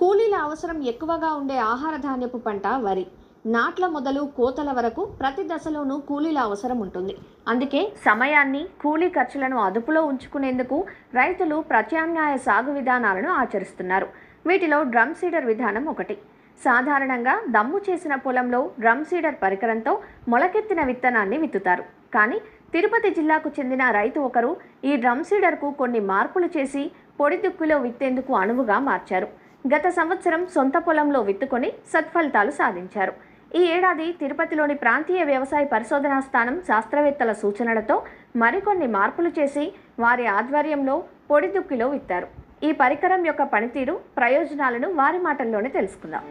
కూలీల అవసరం ఎక్కువగా ఉండే ఆహార ధాన్యపు పంట వరి. నాట్ల మొదలు కోతల వరకు ప్రతి దశలోనూ కూలీల అవసరం ఉంటుంది. అందుకే సమయాన్ని కూలీ ఖర్చులను అదుపులో ఉంచుకునేందుకు రైతులు ప్రత్యామ్నాయ సాగు విధానాలను ఆచరిస్తున్నారు. వీటిలో డ్రమ్ సీడర్ విధానం ఒకటి. సాధారణంగా దమ్ము చేసిన పొలంలో డ్రమ్ సీడర్ పరికరంతో మొలకెత్తిన విత్తనాన్ని విత్తుతారు. కానీ తిరుపతి జిల్లాకు చెందిన రైతు ఒకరు ఈ డ్రమ్ సీడర్కు కొన్ని మార్పులు చేసి పొడి దుక్కులో విత్తేందుకు అనువుగా మార్చారు. గత సంవత్సరం సొంత పొలంలో విత్తుకొని సత్ఫలితాలు సాధించారు. ఈ ఏడాది తిరుపతిలోని ప్రాంతీయ వ్యవసాయ పరిశోధనా స్థానం శాస్త్రవేత్తల సూచనలతో మరికొన్ని మార్పులు చేసి వారి ఆధ్వర్యంలో పొడి దుక్కిలో విత్తారు. ఈ పరికరం యొక్క పనితీరు ప్రయోజనాలను వారి మాటల్లోనే తెలుసుకుందాం.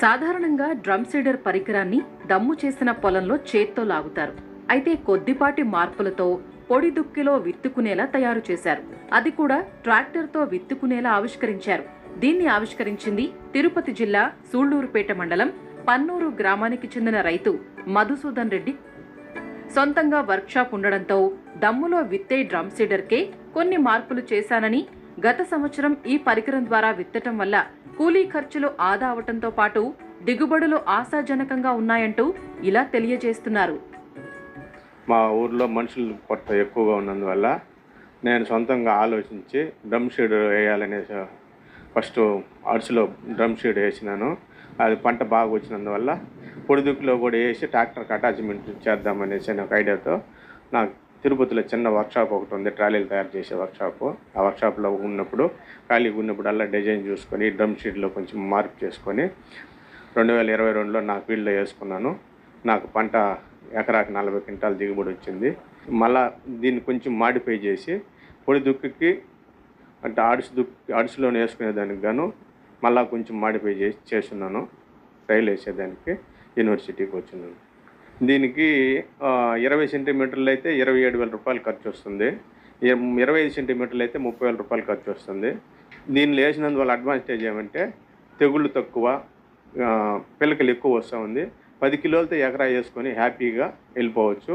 సాధారణంగా డ్రమ్ సీడర్ పరికరాన్ని దమ్ము చేసిన పొలంలో చేత్తో లాగుతారు. అయితే కొద్దిపాటి మార్పులతో పొడి దుక్కిలో విత్తుకునేలా తయారు చేశారు. అది కూడా ట్రాక్టర్తో విత్తుకునేలా ఆవిష్కరించారు. దీన్ని ఆవిష్కరించింది తిరుపతి జిల్లా సూళ్ళూరుపేట మండలం పన్నూరు గ్రామానికి చెందిన రైతు మధుసూదన్ రెడ్డి. సొంతంగా వర్క్షాప్ ఉండడంతో దమ్ములో విత్తే డ్రమ్ సీడర్కే కొన్ని మార్పులు చేశానని గత సంవత్సరం ఈ పరికరం ద్వారా విత్తటం వల్ల కూలీ ఖర్చులు ఆదా అవటంతో పాటు దిగుబడులు ఆశాజనకంగా ఉన్నాయంటూ ఇలా తెలియజేస్తున్నారు. మా ఊర్లో మనుషులు కొత్త ఎక్కువగా ఉన్నందువల్ల నేను సొంతంగా ఆలోచించి డ్రమ్ షీడ్ వేయాలనే ఫస్ట్ అరుసులో డ్రమ్ షీడ్ వేసినాను. అది పంట బాగా వచ్చినందువల్ల పొడిదుక్కులో కూడా వేసి ట్రాక్టర్కి అటాచ్మెంట్ చేద్దామనేసి అనే ఒక ఐడియాతో నాకు తిరుపతిలో చిన్న వర్క్షాప్ ఒకటి ఉంది ట్రాలీలు తయారు చేసే వర్క్షాప్ ఆ వర్క్షాప్లో ఉన్నప్పుడు ఖాళీగా ఉన్నప్పుడు అలా డిజైన్ చూసుకొని డ్రమ్ షీట్లో కొంచెం మార్పు చేసుకొని రెండు వేల ఇరవై రెండులో నా ఫీల్డ్లో వేసుకున్నాను. నాకు పంట ఎకరాకి నలభై క్వింటాల్ దిగుబడి వచ్చింది. మళ్ళా దీన్ని కొంచెం మాడిఫై చేసి పొడి దుక్కుకి అంటే ఆడిసి దుక్కి ఆడిసిలోనే వేసుకునేదానికి గాను మళ్ళా కొంచెం మాడిఫై చేసి చేస్తున్నాను. రైలు వేసేదానికి యూనివర్సిటీకి వచ్చినాను దీనికి ఇరవై సెంటీమీటర్లు అయితే ఇరవై ఏడు వేల రూపాయలు ఖర్చు వస్తుంది. ఇరవై ఐదు సెంటీమీటర్లు అయితే ముప్పై వేల రూపాయలు ఖర్చు వస్తుంది. దీనిలో వేసినందువల్ల అడ్వాంటేజ్ ఏమంటే తెగుళ్ళు తక్కువ పిలకలు పిల్లకలు ఎక్కువ వస్తూ ఉంది. పది కిలోలతో ఎకరా వేసుకొని హ్యాపీగా వెళ్ళిపోవచ్చు.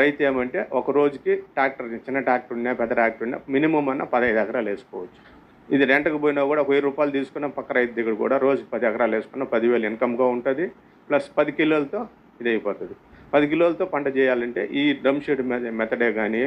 రైతు ఏమంటే ఒక రోజుకి ట్రాక్టర్ చిన్న ట్రాక్టర్ ఉన్నా పెద్ద ట్రాక్టర్ ఉన్నా మినిమం అన్న పదహైదు ఎకరాలు వేసుకోవచ్చు. ఇది రెంట్కి పోయినా కూడా ఒక వెయ్యి రూపాయలు తీసుకున్న పక్క రైతు దగ్గర కూడా రోజుకి పది ఎకరాలు వేసుకున్న పదివేలు ఇన్కమ్గా ఉంటుంది. ప్లస్ పది కిలోలతో ఇది అయిపోతుంది పది కిలోలతో పంట చేయాలంటే ఈ డ్రమ్ షీట్ మెథడే కానీ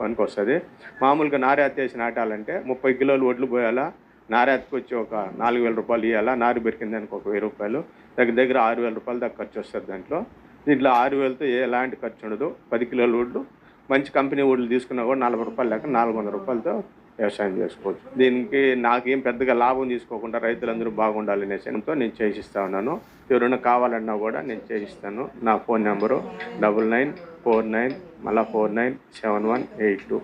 పనికి వస్తుంది మామూలుగా నారేత్తేసి వేసి నాటాలంటే ముప్పై కిలోలు వడ్లు పోయాలా నారేతకు వచ్చి ఒక నాలుగు వేల రూపాయలు ఇవ్వాలా నారు పెరికిందానికి ఒక వెయ్యి రూపాయలు దగ్గర దగ్గర ఆరు వేల రూపాయల దాకా ఖర్చు వస్తుంది దాంట్లో. దీంట్లో ఆరు వేలతో ఎలాంటి ఖర్చు ఉండదు. పది కిలోల వడ్లు మంచి కంపెనీ వడ్లు తీసుకున్నా కూడా నలభై రూపాయలు లేక నాలుగు వందల రూపాయలతో వ్యవసాయం చేసుకోవచ్చు. దీనికి నాకేం పెద్దగా లాభం తీసుకోకుండా రైతులందరూ బాగుండాలనే శనంతో నేను చేసిస్తా ఉన్నాను. ఎవరైనా కావాలన్నా కూడా నేను చేయిస్తాను. నా phone number double nine four nine మళ్ళీ four nine seven one eight two.